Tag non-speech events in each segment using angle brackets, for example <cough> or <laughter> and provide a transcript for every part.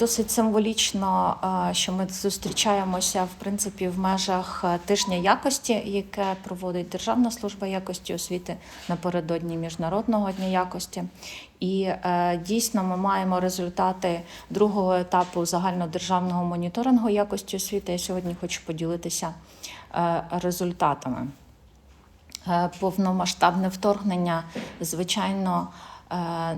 Досить символічно, е, що ми зустрічаємося в принципі в межах е, тижня якості, яке проводить Державна служба якості освіти напередодні міжнародного дня якості. І е, дійсно ми маємо результати другого етапу загальнодержавного моніторингу якості освіти. Я сьогодні хочу поділитися результатами. Повномасштабне вторгнення, звичайно,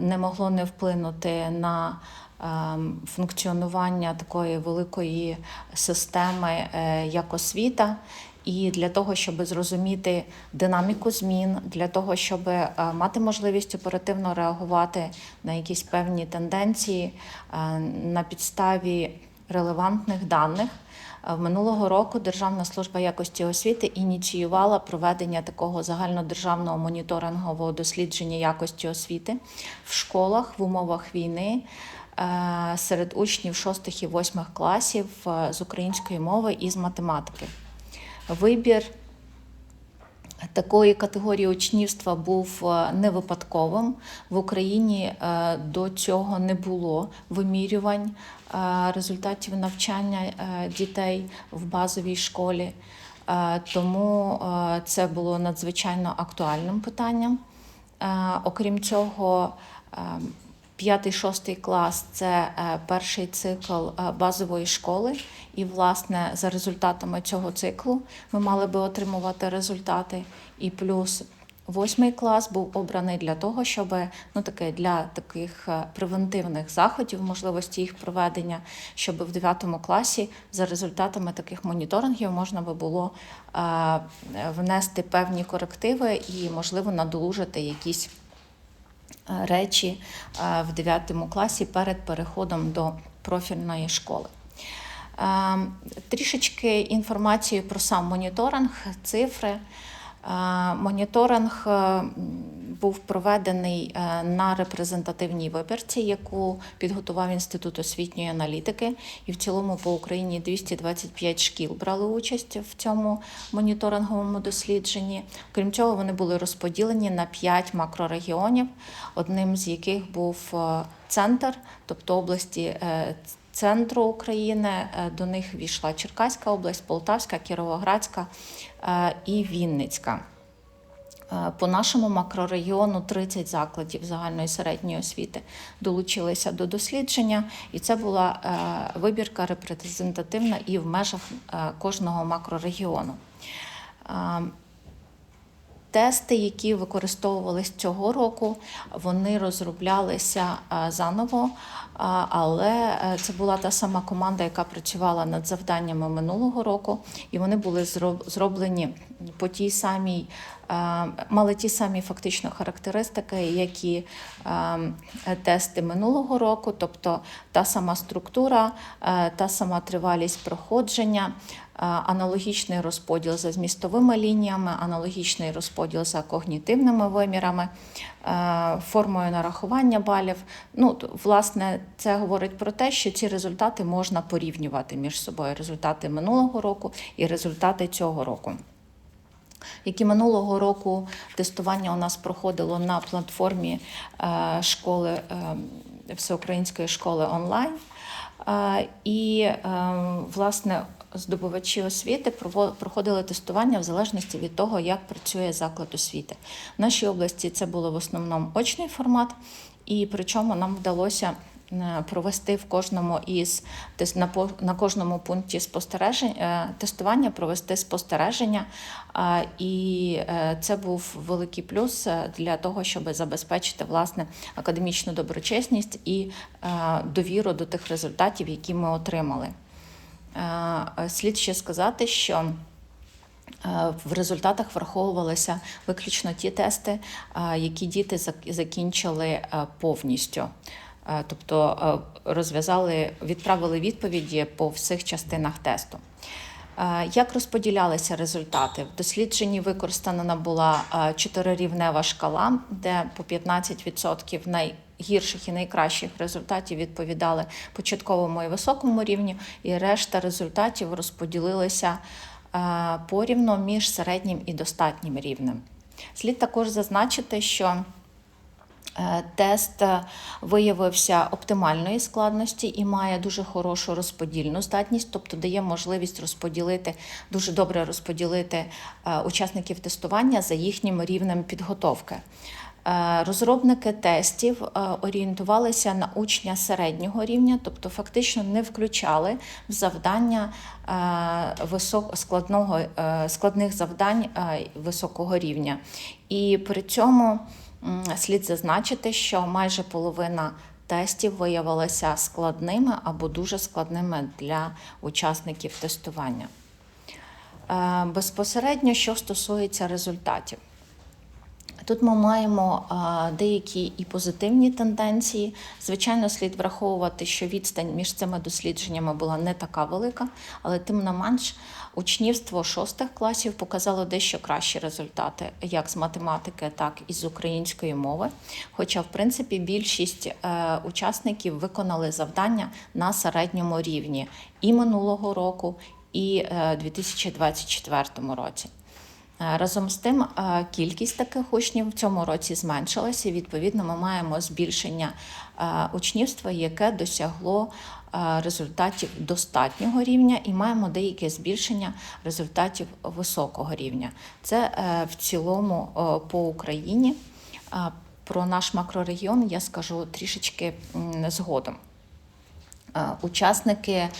не могло не вплинути на функціонування такої великої системи, е, як освіта. І для того, щоб зрозуміти динаміку змін, для того, щоб е, мати можливість оперативно реагувати на якісь певні тенденції е, на підставі релевантних даних. Минулого року Державна служба якості освіти ініціювала проведення такого загальнодержавного моніторингового дослідження якості освіти в школах в умовах війни серед учнів 6 і 8 класів е, з української мови і з математики. Вибір Такої категорії учнівства був е, не випадковим. В Україні е, до цього не було вимірювань е, результатів навчання е, дітей в базовій школі. Е, Тому е, це було надзвичайно актуальним питанням. Е, Окрім цього, е, П'ятий, шостий клас це е, перший цикл е, базової школи, і, власне, за результатами цього циклу ми мали би отримувати результати. І плюс восьмий клас був обраний для того, щоб ну таке для таких е, превентивних заходів, можливості їх проведення, щоб в дев'ятому класі за результатами таких моніторингів можна би було внести певні корективи і, можливо, надолужити якісь речі е, в 9 класі перед переходом до профільної школи. Е, Трішечки інформації про сам моніторинг, цифри. Е, Моніторинг е, був проведений е, на репрезентативній вибірці, яку підготував Інститут освітньої аналітики. І в цілому по Україні 225 шкіл брали участь в цьому моніторинговому дослідженні. Крім цього, вони були розподілені на 5 макрорегіонів, одним з яких був е, центр, тобто області. е, Центру України до них війшла Черкаська область, Полтавська, Кіровоградська і Вінницька. Е, По нашому макрорегіону 30 закладів загальної середньої освіти долучилися до дослідження, і це була е, вибірка репрезентативна і в межах е, кожного макрорегіону. Тести, які використовувалися цього року, вони розроблялися заново, але е, це була та сама команда, яка працювала над завданнями минулого року, і вони були зроблені по тій самій, е, мали ті самі фактично характеристики, які е, тести минулого року, тобто та сама структура, та сама тривалість проходження. Аналогічний розподіл за змістовими лініями, аналогічний розподіл за когнітивними вимірами, формою нарахування балів. Ну, власне, це говорить про те, що ці результати можна порівнювати між собою: результати минулого року і результати цього року. Як і минулого року тестування у нас проходило на платформі е, школи е, всеукраїнської школи онлайн. Е, І, власне, здобувачі освіти проходили тестування в залежності від того, як працює заклад освіти. В нашій області це було в основному очний формат, і причому нам вдалося провести в кожному із на кожному пункті спостережень е, тестування, провести спостереження. І е, це був великий плюс е, для того, щоб забезпечити власне академічну доброчесність і е, довіру до тих результатів, які ми отримали. Е, Слід ще сказати, що Е, В результатах враховувалися виключно ті тести, е, які діти закінчили е, повністю. Е, Тобто е, розв'язали, відправили відповіді по всіх частинах тесту. Е, Як розподілялися результати? В дослідженні використана була чотирирівнева шкала, де по 15% найгірших і найкращих результатів відповідали початковому і високому рівню, і решта результатів розподілилися порівно між середнім і достатнім рівнем. Слід також зазначити, що Тест е, виявився оптимальної складності і має дуже хорошу розподільну здатність, тобто дає можливість розподілити дуже добре розподілити е, учасників тестування за їхнім рівнем підготовки. Е, Розробники тестів е, орієнтувалися на учня середнього рівня, тобто фактично не включали в завдання е, складного, е, складних завдань е, високого рівня. І при цьому слід зазначити, що майже половина тестів виявилася складними або дуже складними для учасників тестування. Е, Безпосередньо, що стосується результатів. Тут ми маємо деякі і позитивні тенденції. Звичайно, слід враховувати, що відстань між цими дослідженнями була не така велика, але тим не менш учнівство шостих класів показало дещо кращі результати, як з математики, так і з української мови. Хоча, в принципі, більшість е, учасників виконали завдання на середньому рівні і минулого року, і е, 2024 році. Е, Разом з тим, е, кількість таких учнів в цьому році зменшилася. Відповідно, ми маємо збільшення е, учнівства, яке досягло результатів достатнього рівня, і маємо деяке збільшення результатів високого рівня. Це в цілому по Україні. Про наш макрорегіон я скажу трішечки згодом. Е, Учасники е,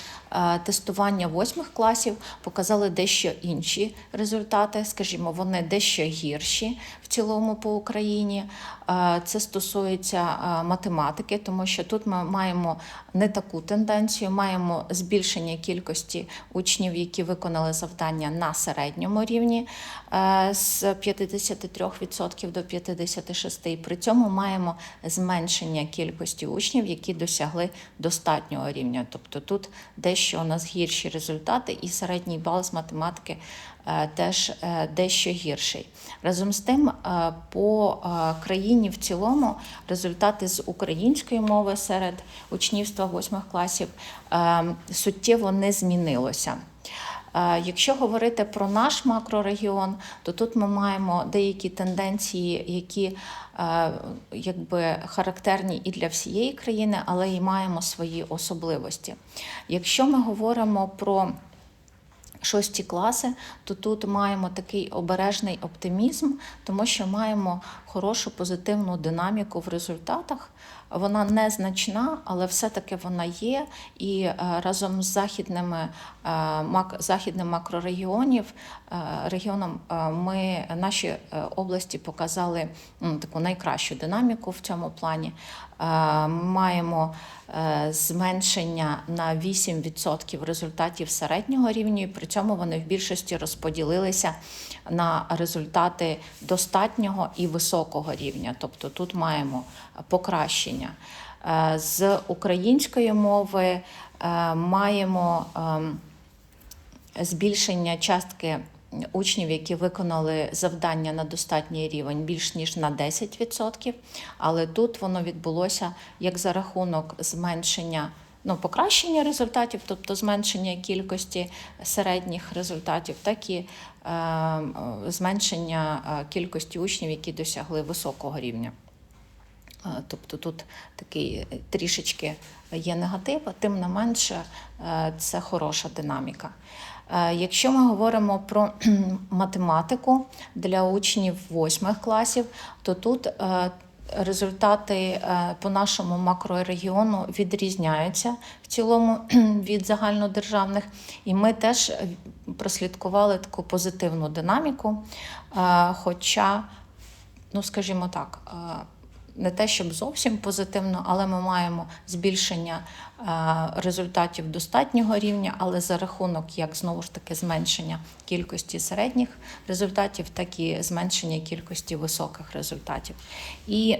тестування восьмих класів показали дещо інші результати, скажімо, вони дещо гірші в цілому по Україні. Е, Це стосується математики, тому що тут ми маємо не таку тенденцію, маємо збільшення кількості учнів, які виконали завдання на середньому рівні з 53% до 56%. І При цьому маємо зменшення кількості учнів, які досягли достатнього рівня. Тобто тут дещо у нас гірші результати, і середній бал з математики е, теж е, дещо гірший. Разом з тим, е, по країні в цілому результати з української мови серед учнівства восьмих класів е, суттєво не змінилося. Е, Якщо говорити про наш макрорегіон, то тут ми маємо деякі тенденції, які е, якби характерні і для всієї країни, але і маємо свої особливості. Якщо ми говоримо про шості класи, то тут маємо такий обережний оптимізм, тому що маємо хорошу позитивну динаміку в результатах. Вона незначна, але все-таки вона є. І е, разом з західними е, західним макрорегіонів е, регіоном ми наші області показали таку найкращу динаміку в цьому плані. Маємо зменшення на 8% результатів середнього рівня, і при цьому вони в більшості розподілилися на результати достатнього і високого рівня. Тобто тут маємо покращення. Е, З української мови е, маємо ем, збільшення частки учнів, які виконали завдання на достатній рівень більш ніж на 10%, але тут воно відбулося як за рахунок зменшення. Ну, покращення результатів, тобто зменшення кількості середніх результатів, так і е, е, зменшення кількості учнів, які досягли високого рівня. Тобто тут такий е, трішечки є негатив, а тим не менше е, це хороша динаміка. Е, Якщо ми говоримо про <clears throat> математику для учнів восьмих класів, то тут результати по нашому макрорегіону відрізняються в цілому <clears throat> від загальнодержавних, і ми теж прослідкували таку позитивну динаміку. Хоча, ну скажімо так, не те, щоб зовсім позитивно, але ми маємо збільшення е, результатів достатнього рівня, але за рахунок як знову ж таки зменшення кількості середніх результатів, так і зменшення кількості високих результатів. І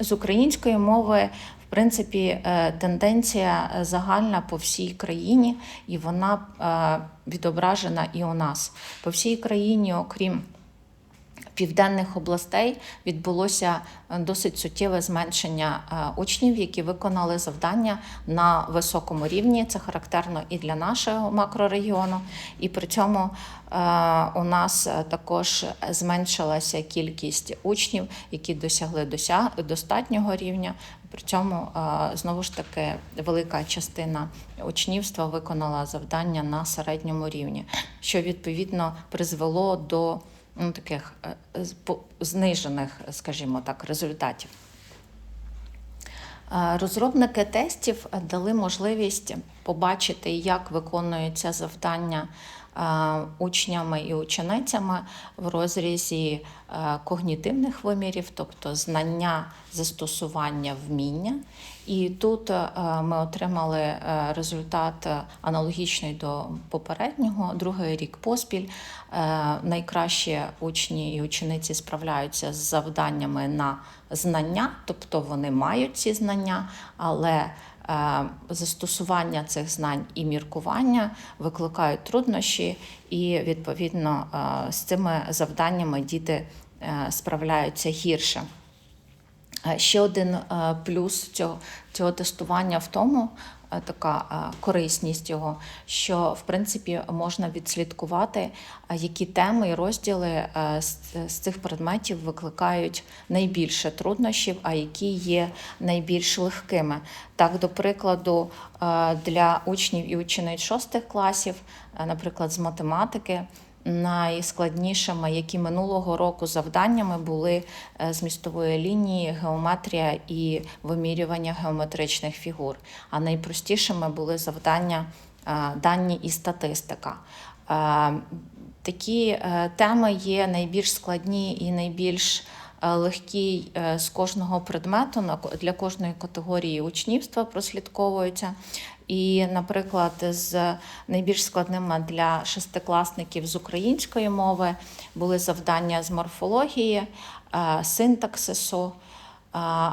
з української мови. В принципі, е, тенденція загальна по всій країні, і вона е, відображена і у нас. По всій країні, окрім південних областей відбулося е, досить суттєве зменшення е, учнів, які виконали завдання на високому рівні. Це характерно і для нашого макрорегіону. І при цьому е, у нас також зменшилася кількість учнів, які досягли достатнього рівня. При цьому знову ж таки велика частина учнівства виконала завдання на середньому рівні, що відповідно призвело до ну, таких е, знижених, скажімо так, результатів. Е, Розробники тестів дали можливість побачити, як виконуються завдання учнями і ученицями в розрізі е, когнітивних вимірів, тобто знання, застосування, вміння. І тут е, ми отримали е, результат е, аналогічний до попереднього, другий рік поспіль. Е, Найкращі учні і учениці справляються з завданнями на знання, тобто вони мають ці знання, але е, застосування цих знань і міркування викликають труднощі, і відповідно е, з цими завданнями діти е, справляються гірше. Е, Ще один е, плюс цього, цього тестування в тому, е, така е, корисність його, що в принципі можна відслідкувати, е, які теми і розділи е, з, цих предметів викликають найбільше труднощів, а які є найбільш легкими. Так, до прикладу, е, для учнів і учениць шостих класів, е, наприклад, з математики. Найскладнішими, які минулого року завданнями були е, змістової лінії, геометрія і вимірювання геометричних фігур. А найпростішими були завдання е, дані і статистика. Е, Такі теми є найбільш складні і найбільш легкі з кожного предмету для кожної категорії учнівства прослідковуються. І, наприклад, з найбільш складними для шестикласників з української мови були завдання з морфології, е, синтаксису. е,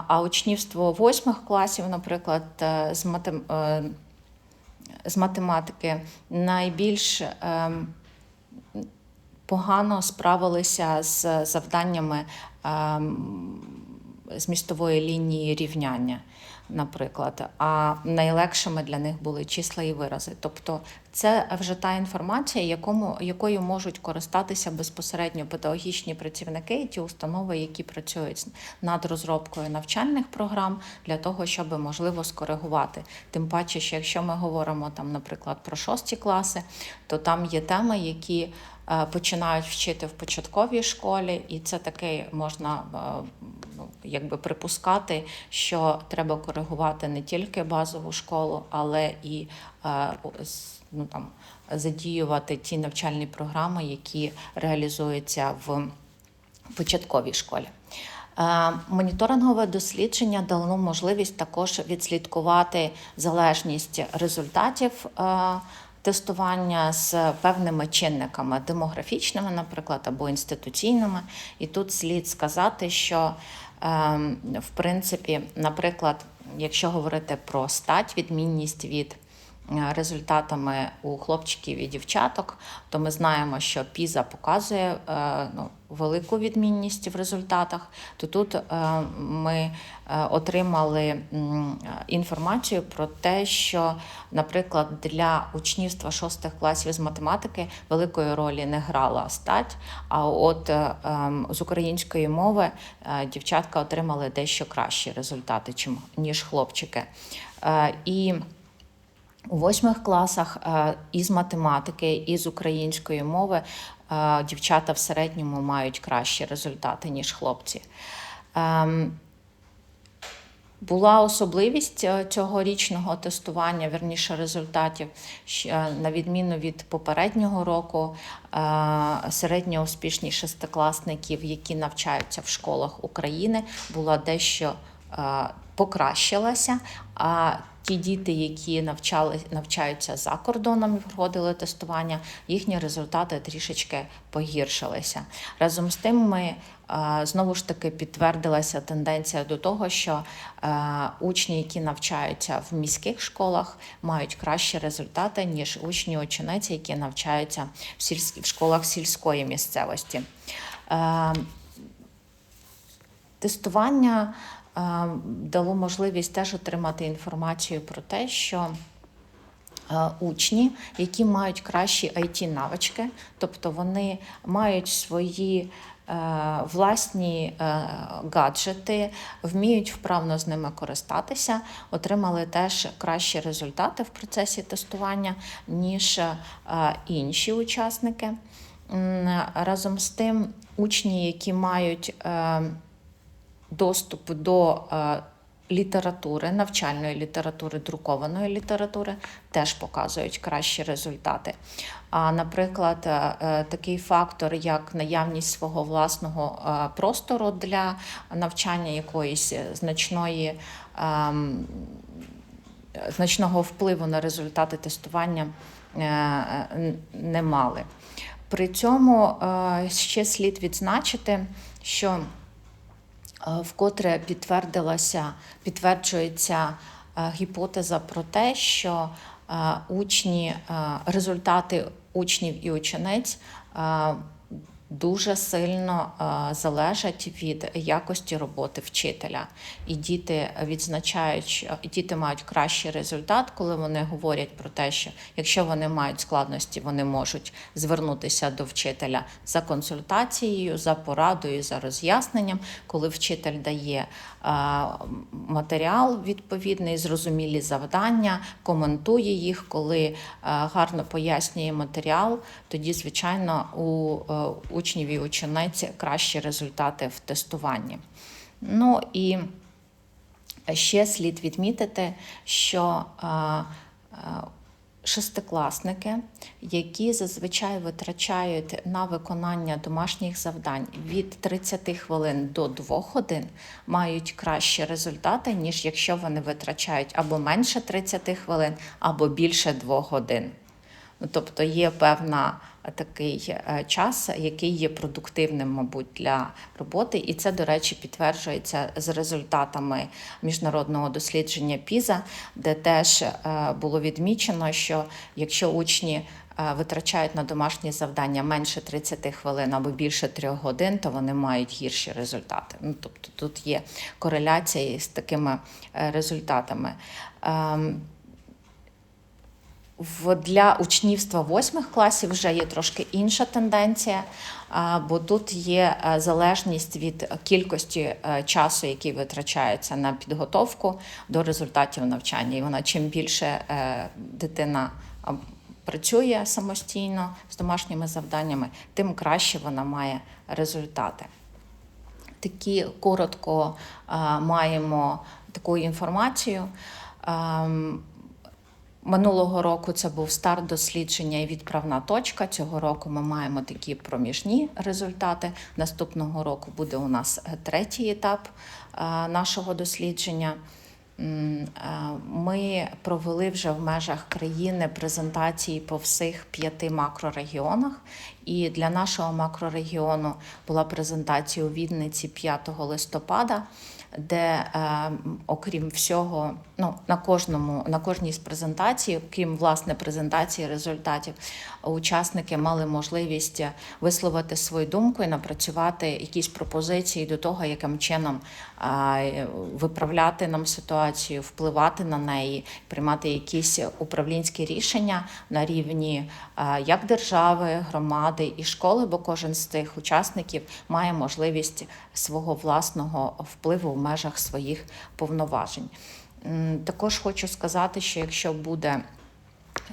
А учнівство восьмих класів, наприклад, е, з, матем... з математики найбільш ем, погано справилися з завданнями ем, змістової лінії рівняння, наприклад. А найлегшими для них були числа і вирази. Тобто це вже та інформація, якому, якою можуть користатися безпосередньо педагогічні працівники і ті установи, які працюють над розробкою навчальних програм для того, щоб можливо скоригувати. Тим паче, що якщо ми говоримо там, наприклад, про шості класи, то там є теми, які починають вчити в початковій школі, і це таки можна е, якби припускати, що треба коригувати не тільки базову школу, але і е, ну, там, задіювати ті навчальні програми, які реалізуються в початковій школі. Е, Моніторингове дослідження дало можливість також відслідкувати залежність результатів е, тестування з певними чинниками демографічними, наприклад, або інституційними. І тут слід сказати, що ем, в принципі, наприклад, якщо говорити про стать, відмінність від результатами у хлопчиків і дівчаток, то ми знаємо, що ПІЗа показує е, ну, велику відмінність в результатах. То тут е, ми е, отримали е, інформацію про те, що, наприклад, для учнівства шостих класів з математики великої ролі не грала стать. А от е, ем, з української мови е, дівчатка отримали дещо кращі результати, ніж хлопчики. Е, І у восьмих класах е, із математики, і з української мови е, дівчата в середньому мають кращі результати, ніж хлопці. Ем, Була особливість е, цьогорічного тестування, верніше результатів, на відміну від попереднього року, е, середньо успішні шестикласників, які навчаються в школах України, була дещо покращилася. А ті діти, які навчали, навчаються за кордоном і проходили тестування, їхні результати трішечки погіршилися. Разом з тим, ми е, знову ж таки підтвердилася тенденція до того, що е, учні, які навчаються в міських школах, мають кращі результати, ніж учні учениці, які навчаються в, сільсь... в школах сільської місцевості. Тестування е, дало можливість теж отримати інформацію про те, що е, учні, які мають кращі it навички, тобто вони мають свої е, власні гаджети, вміють вправно з ними користатися, отримали теж кращі результати в процесі тестування, ніж інші учасники. Разом з тим, учні, які мають доступ до е, літератури, навчальної літератури, друкованої літератури, теж показують кращі результати. А, наприклад, е, е, такий фактор, як наявність свого власного простору для навчання якоїсь значної. ем, значного впливу на результати тестування не мали. При цьому ще слід відзначити, що вкотре підтвердилася, підтверджується е, гіпотеза про те, що е, учні, е, результати учнів і учениць е, дуже сильно е, залежать від якості роботи вчителя. І діти відзначають, що діти мають кращий результат, коли вони говорять про те, що якщо вони мають складності, вони можуть звернутися до вчителя за консультацією, за порадою, за роз'ясненням, коли вчитель дає е, матеріал відповідний, зрозумілі завдання, коментує їх, коли е, гарно пояснює матеріал, тоді, звичайно, у е, учнів і учениць кращі результати в тестуванні. Ну і ще слід відмітити, що шестикласники, які зазвичай витрачають на виконання домашніх завдань від 30 хвилин до 2 годин, мають кращі результати, ніж якщо вони витрачають або менше 30 хвилин, або більше 2 годин. Ну, тобто є певна такий е, час, який є продуктивним, мабуть, для роботи, і це, до речі, підтверджується з результатами міжнародного дослідження ПІЗа, де теж е, було відмічено, що якщо учні е, витрачають на домашні завдання менше 30 хвилин або більше 3 годин, то вони мають гірші результати. Ну, тобто тут є кореляція з такими результатами. В для учнівства восьмих класів вже є трошки інша тенденція, бо тут є е, залежність від кількості е, часу, який витрачається на підготовку до результатів навчання. І вона чим більше е, дитина працює самостійно з домашніми завданнями, тим краще вона має результати. Такі коротко маємо таку інформацію. Минулого року це був старт дослідження і відправна точка. Цього року ми маємо такі проміжні результати. Наступного року буде у нас е, третій етап е, нашого дослідження. Е, Ми провели вже в межах країни презентації по всіх п'яти макрорегіонах. І для нашого макрорегіону була презентація у Вінниці 5 листопада, де, е, окрім всього, ну, на, кожному, на кожній з презентацій, крім власне презентації результатів, учасники мали можливість висловити свою думку і напрацювати якісь пропозиції до того, яким чином виправляти нам ситуацію, впливати на неї, приймати якісь управлінські рішення на рівні як держави, громади і школи, бо кожен з цих учасників має можливість свого власного впливу межах своїх повноважень. Також хочу сказати, що якщо буде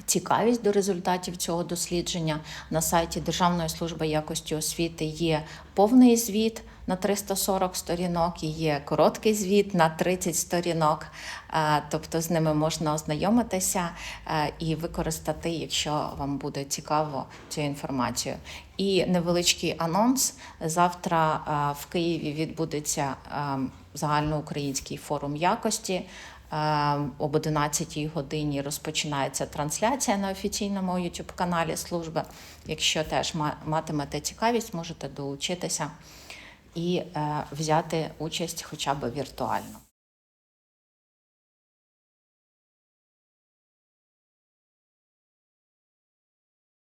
цікавість до результатів цього дослідження, на сайті Державної служби якості освіти є повний звіт на 340 сторінок і є короткий звіт на 30 сторінок. Е, Тобто з ними можна ознайомитися е, і використати, якщо вам буде цікаво цю інформацію. І невеличкий анонс. Завтра е, в Києві відбудеться загальноукраїнський форум якості. Об 11 годині розпочинається трансляція на офіційному youtube каналі служби. Якщо теж матимете цікавість, можете долучитися і е, взяти участь хоча б віртуально.